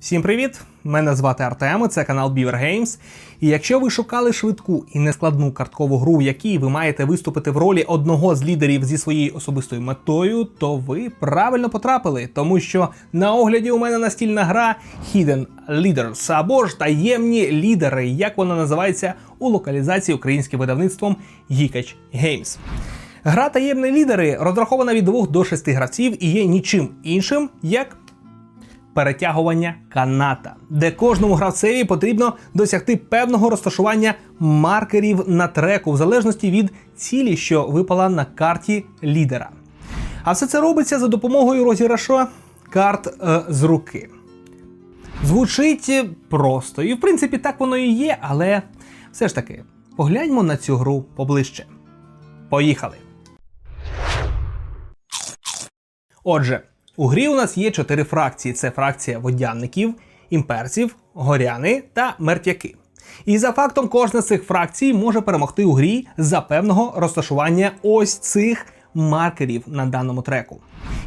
Всім привіт! Мене звати Артем, це канал Beaver Games. І якщо ви шукали швидку і нескладну карткову гру, в якій ви маєте виступити в ролі одного з лідерів зі своєю особистою метою, то ви правильно потрапили, тому що на огляді у мене настільна гра Hidden Leaders або ж таємні лідери, як вона називається у локалізації українським видавництвом Geekage Games. Гра таємні лідери розрахована від 2 до 6 гравців і є нічим іншим, як перетягування каната, де кожному гравцеві потрібно досягти певного розташування маркерів на треку, в залежності від цілі, що випала на карті лідера. А все це робиться за допомогою розіграшу карт е, з руки. Звучить е, просто, і в принципі так воно і є, але все ж таки погляньмо на цю гру поближче. Поїхали! Отже, у грі у нас є чотири фракції: це фракція водянників, імперців, горяни та мертвяки. І за фактом кожна з цих фракцій може перемогти у грі за певного розташування ось цих маркерів на даному треку.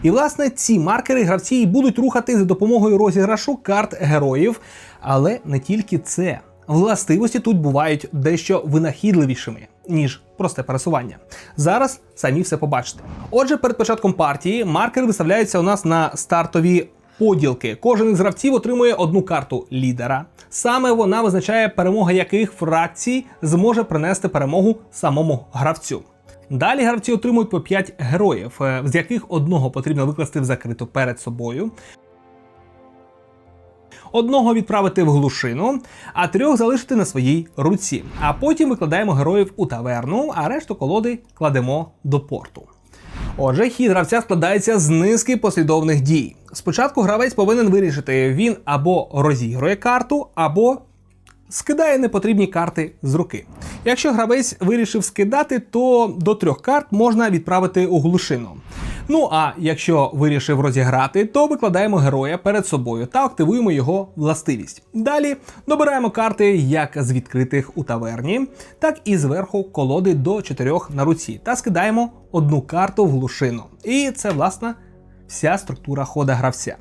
І власне ці маркери гравці і будуть рухати за допомогою розіграшу карт героїв, але не тільки це. Властивості тут бувають дещо винахідливішими, ніж просте пересування. Зараз самі все побачите. Отже, перед початком партії маркери виставляються у нас на стартові поділки. Кожен із гравців отримує одну карту лідера. Саме вона визначає перемога яких фракцій зможе принести перемогу самому гравцю. Далі гравці отримують по 5 героїв, е, з яких одного потрібно викласти в закриту перед собою, одного відправити в глушину, а трьох залишити на своїй руці. А потім викладаємо героїв у таверну, а решту колоди кладемо до порту. Отже, хід гравця складається з низки послідовних дій. Спочатку гравець повинен вирішити, він або розігрує карту, або скидає непотрібні карти з руки. Якщо гравець вирішив скидати, то до трьох карт можна відправити у глушину. Ну а якщо вирішив розіграти, то викладаємо героя перед собою та активуємо його властивість. Далі добираємо карти як з відкритих у таверні, так і зверху колоди до чотирьох на руці та скидаємо одну карту в глушину. І це, власне, вся структура хода гравця.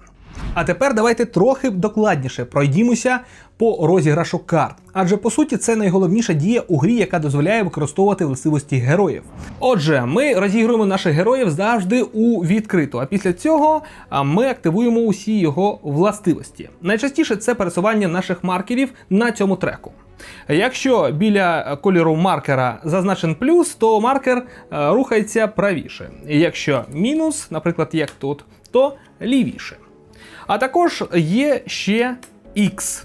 А тепер давайте трохи докладніше пройдімося по розіграшу карт. Адже по суті це найголовніша дія у грі, яка дозволяє використовувати властивості героїв. Отже, ми розігруємо наших героїв завжди у відкриту, а після цього ми активуємо усі його властивості. Найчастіше це пересування наших маркерів на цьому треку. Якщо біля кольору маркера зазначен плюс, то маркер е, рухається правіше. Якщо мінус, наприклад, як тут, то лівіше. А також є ще X.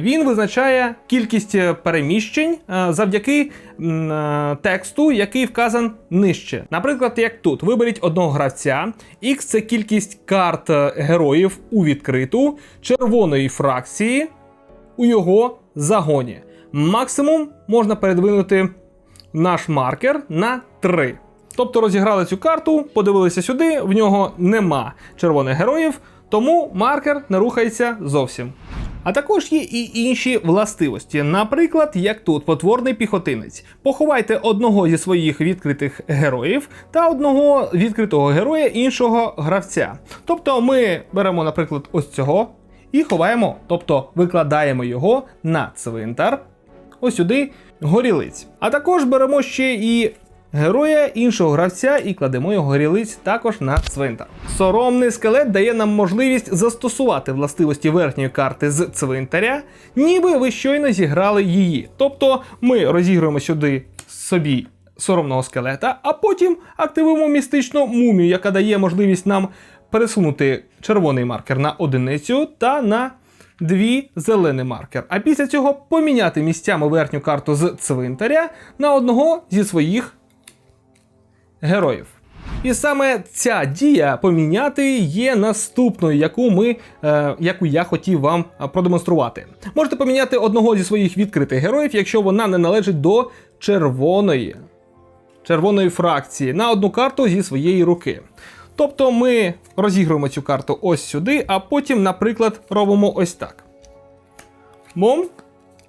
Він визначає кількість переміщень завдяки е, тексту, який вказан нижче. Наприклад, як тут: виберіть одного гравця, X це кількість карт е, героїв у відкриту червоної фракції у його загоні. Максимум можна передвинути наш маркер на 3. Тобто розіграли цю карту, подивилися сюди, в нього нема червоних героїв, тому маркер не рухається зовсім. А також є і інші властивості, наприклад, як тут потворний піхотинець. Поховайте одного зі своїх відкритих героїв та одного відкритого героя іншого гравця. Тобто ми беремо, наприклад, ось цього і ховаємо, тобто викладаємо його на цвинтар, ось сюди горілиць. А також беремо ще і героя іншого гравця і кладемо його горілиць також на цвинтар. Соромний скелет дає нам можливість застосувати властивості верхньої карти з цвинтаря, ніби ви щойно зіграли її. Тобто ми розігруємо сюди собі соромного скелета, а потім активуємо містичну мумію, яка дає можливість нам пересунути червоний маркер на одиницю та на дві зелений маркер. А після цього поміняти місцями верхню карту з цвинтаря на одного зі своїх героїв. І саме ця дія поміняти є наступною, яку ми, е, яку я хотів вам е, продемонструвати. Можете поміняти одного зі своїх відкритих героїв, якщо вона не належить до червоної, червоної фракції на одну карту зі своєї руки. Тобто ми розігруємо цю карту ось сюди, а потім, наприклад, робимо ось так. Бом,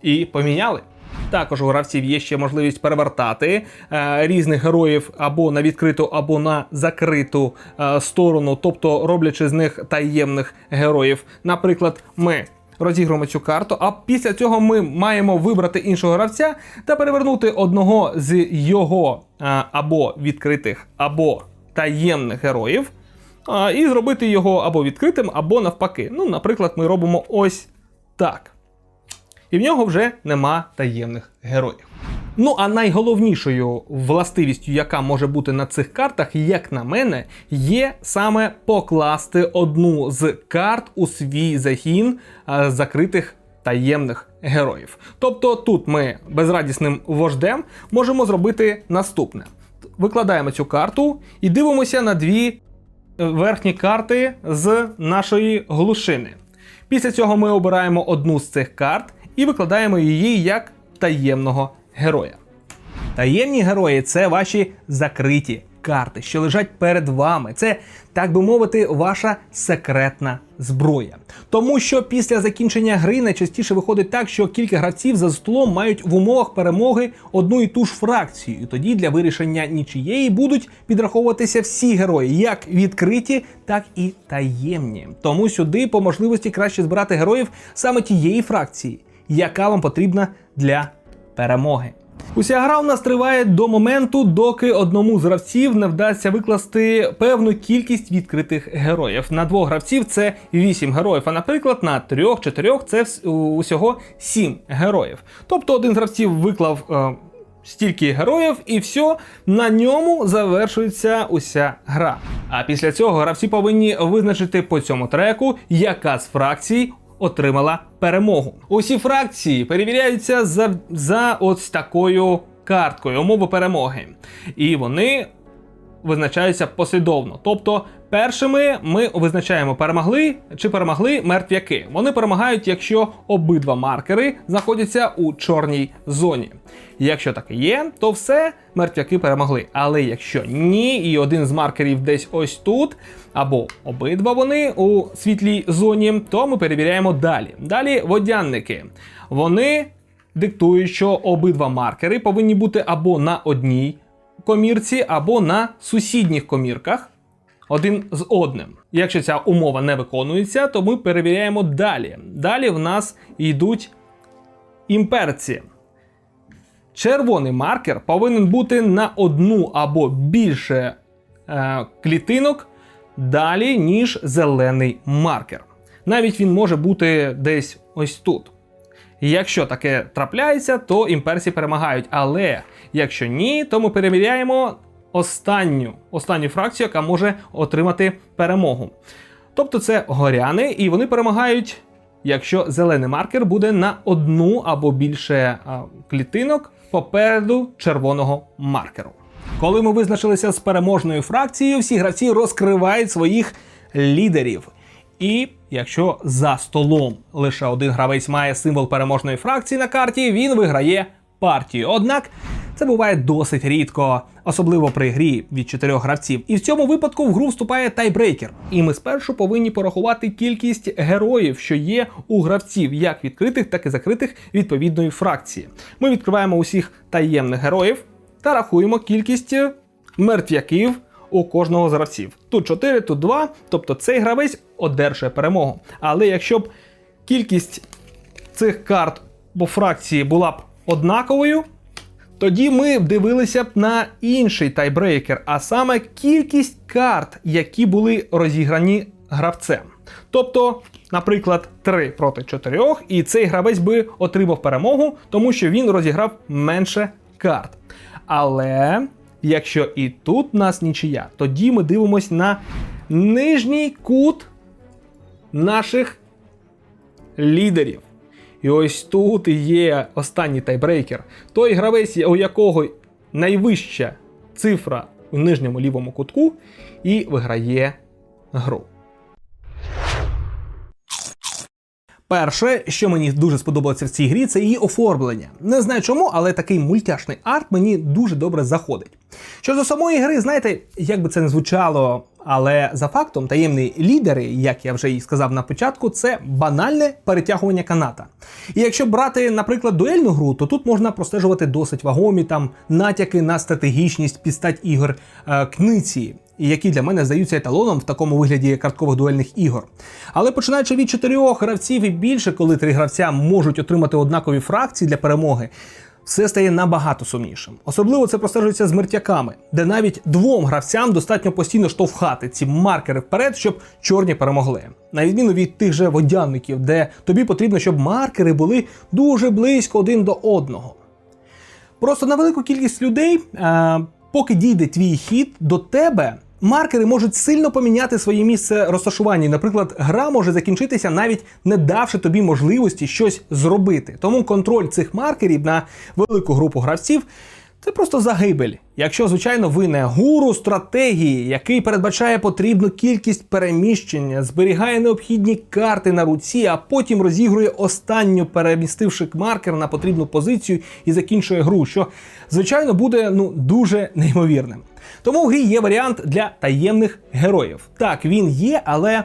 і поміняли. Також у гравців є ще можливість перевертати е, різних героїв або на відкриту, або на закриту е, сторону, тобто роблячи з них таємних героїв. Наприклад, ми. Розігруємо цю карту, а після цього ми маємо вибрати іншого гравця та перевернути одного з його е, або відкритих, або таємних героїв, і зробити його або відкритим, або навпаки. Ну, наприклад, ми робимо ось так. І в нього вже нема таємних героїв. Ну а найголовнішою властивістю, яка може бути на цих картах, як на мене, є саме покласти одну з карт у свій загін закритих таємних героїв. Тобто тут ми безрадісним вождем можемо зробити наступне: викладаємо цю карту і дивимося на дві верхні карти з нашої глушини. Після цього ми обираємо одну з цих карт і викладаємо її як таємного героя. Таємні герої це ваші закриті карти, що лежать перед вами. Це, так би мовити, ваша секретна зброя. Тому що після закінчення гри найчастіше виходить так, що кілька гравців за столом мають в умовах перемоги одну і ту ж фракцію. І тоді для вирішення нічиєї будуть підраховуватися всі герої, як відкриті, так і таємні. Тому сюди по можливості краще збирати героїв саме тієї фракції, яка вам потрібна для перемоги. Уся гра у нас триває до моменту, доки одному з гравців не вдасться викласти певну кількість відкритих героїв. На двох гравців це 8 героїв, а наприклад, на трьох-чотирьох це усього 7 героїв. Тобто один з гравців виклав. е, Стільки героїв, і все, на ньому завершується уся гра. А після цього гравці повинні визначити по цьому треку, яка з фракцій отримала перемогу. Усі фракції перевіряються за, за ось такою карткою умови перемоги. І вони визначаються послідовно. Тобто, першими ми визначаємо перемогли чи перемогли мертвяки. Вони перемагають, якщо обидва маркери знаходяться у чорній зоні. Якщо так є, то все мертвяки перемогли. Але якщо ні, і один з маркерів десь ось тут, або обидва вони у світлій зоні, то ми перевіряємо далі. Далі водянники. Вони диктують, що обидва маркери повинні бути або на одній комірці, або на сусідніх комірках. Один з одним. Якщо ця умова не виконується, то ми перевіряємо далі. Далі в нас йдуть імперці. Червоний маркер повинен бути на одну або більше е, клітинок далі, ніж зелений маркер. Навіть він може бути десь ось тут. Якщо таке трапляється, то імперці перемагають. Але якщо ні, то ми перевіряємо останню, останню фракцію, яка може отримати перемогу. Тобто це горяни, і вони перемагають, якщо зелений маркер буде на одну або більше клітинок попереду червоного маркеру. Коли ми визначилися з переможною фракцією, всі гравці розкривають своїх лідерів. І якщо за столом лише один гравець має символ переможної фракції на карті, він виграє партію. Однак це буває досить рідко, особливо при грі від чотирьох гравців. І в цьому випадку в гру вступає тайбрейкер. І ми спершу повинні порахувати кількість героїв, що є у гравців, як відкритих, так і закритих відповідної фракції. Ми відкриваємо усіх таємних героїв та рахуємо кількість мертвяків у кожного з гравців. Тут 4, тут 2, тобто цей гравець одержує перемогу. Але якщо б кількість цих карт по фракції була б однаковою, тоді ми дивилися б на інший тайбрейкер, а саме кількість карт, які були розіграні гравцем. Тобто, наприклад, 3 проти 4, і цей гравець би отримав перемогу, тому що він розіграв менше карт. Але якщо і тут нас нічия, тоді ми дивимось на нижній кут наших лідерів. І ось тут є останній тайбрейкер. Той гравець, у якого найвища цифра у нижньому лівому кутку, і виграє гру. Перше, що мені дуже сподобалося в цій грі, це її оформлення. Не знаю чому, але такий мультяшний арт мені дуже добре заходить. Що до самої гри, знаєте, як би це не звучало Але за фактом, таємні лідери, як я вже і сказав на початку, це банальне перетягування каната. І якщо брати, наприклад, дуельну гру, то тут можна простежувати досить вагомі там натяки на стратегічність підстать ігор е, книці. Які для мене здаються еталоном в такому вигляді карткових дуельних ігор. Але починаючи від чотирьох гравців і більше, коли три гравця можуть отримати однакові фракції для перемоги, все стає набагато сумнішим. Особливо це простежується з мертяками, де навіть двом гравцям достатньо постійно штовхати ці маркери вперед, щоб чорні перемогли. На відміну від тих же водянників, де тобі потрібно, щоб маркери були дуже близько один до одного. Просто на велику кількість людей, е, поки дійде твій хід до тебе. Маркери можуть сильно поміняти своє місце розташування. Наприклад, гра може закінчитися навіть не давши тобі можливості щось зробити. Тому контроль цих маркерів на велику групу гравців це просто загибель. Якщо, звичайно, ви не гуру стратегії, який передбачає потрібну кількість переміщення, зберігає необхідні карти на руці, а потім розігрує останню, перемістивши маркер на потрібну позицію і закінчує гру, що звичайно буде ну дуже неймовірним. Тому в грі є варіант для таємних героїв. Так, він є, але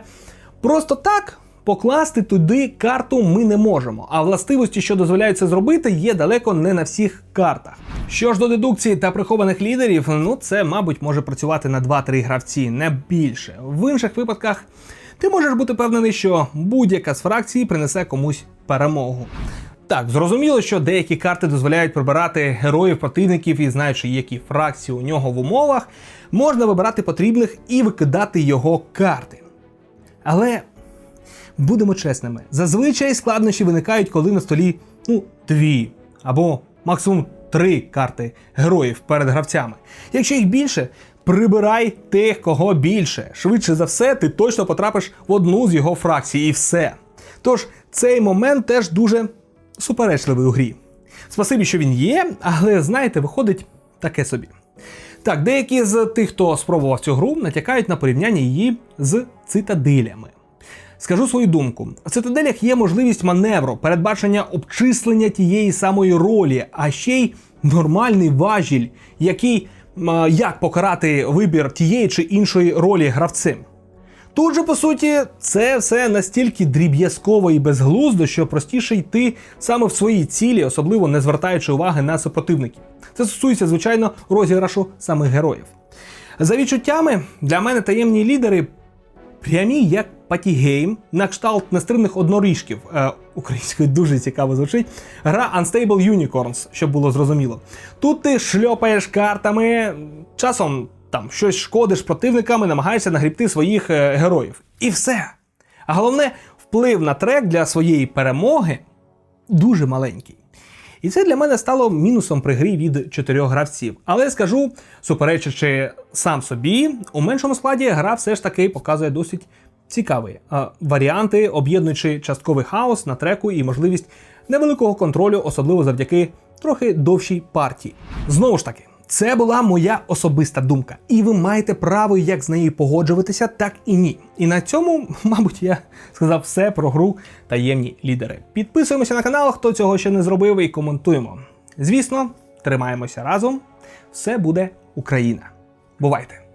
просто так. Покласти туди карту ми не можемо, а властивості, що дозволяють це зробити, є далеко не на всіх картах. Що ж до дедукції та прихованих лідерів, ну це, мабуть, може працювати на 2-3 гравці, не більше. В інших випадках ти можеш бути впевнений, що будь-яка з фракцій принесе комусь перемогу. Так, зрозуміло, що деякі карти дозволяють прибирати героїв противників і знаючи, які фракції у нього в умовах, можна вибирати потрібних і викидати його карти. Але будемо чесними, зазвичай складнощі виникають, коли на столі ну, дві або максимум три карти героїв перед гравцями. Якщо їх більше, прибирай тих, кого більше. Швидше за все, ти точно потрапиш в одну з його фракцій, і все. Тож цей момент теж дуже суперечливий у грі. Спасибі, що він є, але знаєте, виходить таке собі. Так, деякі з тих, хто спробував цю гру, натякають на порівняння її з цитаделями. Скажу свою думку: в цитаделях є можливість маневру, передбачення обчислення тієї самої ролі, а ще й нормальний важіль, який як покарати вибір тієї чи іншої ролі гравцем. Тут же, по суті, це все настільки дріб'язково і безглуздо, що простіше йти саме в свої цілі, особливо не звертаючи уваги на супротивників. Це стосується, звичайно, розіграшу самих героїв. За відчуттями, для мене таємні лідери прямі як патігейм на кшталт нестримних одноріжків. Е, українською дуже цікаво звучить. Гра Unstable Unicorns, щоб було зрозуміло. Тут ти шльопаєш картами, часом там щось шкодиш противниками, намагаєшся нагрібти своїх е, героїв. І все. А головне, вплив на трек для своєї перемоги дуже маленький. І це для мене стало мінусом при грі від чотирьох гравців. Але скажу, суперечачи сам собі, у меншому складі гра все ж таки показує досить цікаві варіанти, об'єднуючи частковий хаос на треку і можливість невеликого контролю, особливо завдяки трохи довшій партії. Знову ж таки. Це була моя особиста думка, і ви маєте право як з нею погоджуватися, так і ні. І на цьому, мабуть, я сказав все про гру таємні лідери. Підписуємося на канал, хто цього ще не зробив, і коментуємо. Звісно, тримаємося разом. Все буде Україна. Бувайте!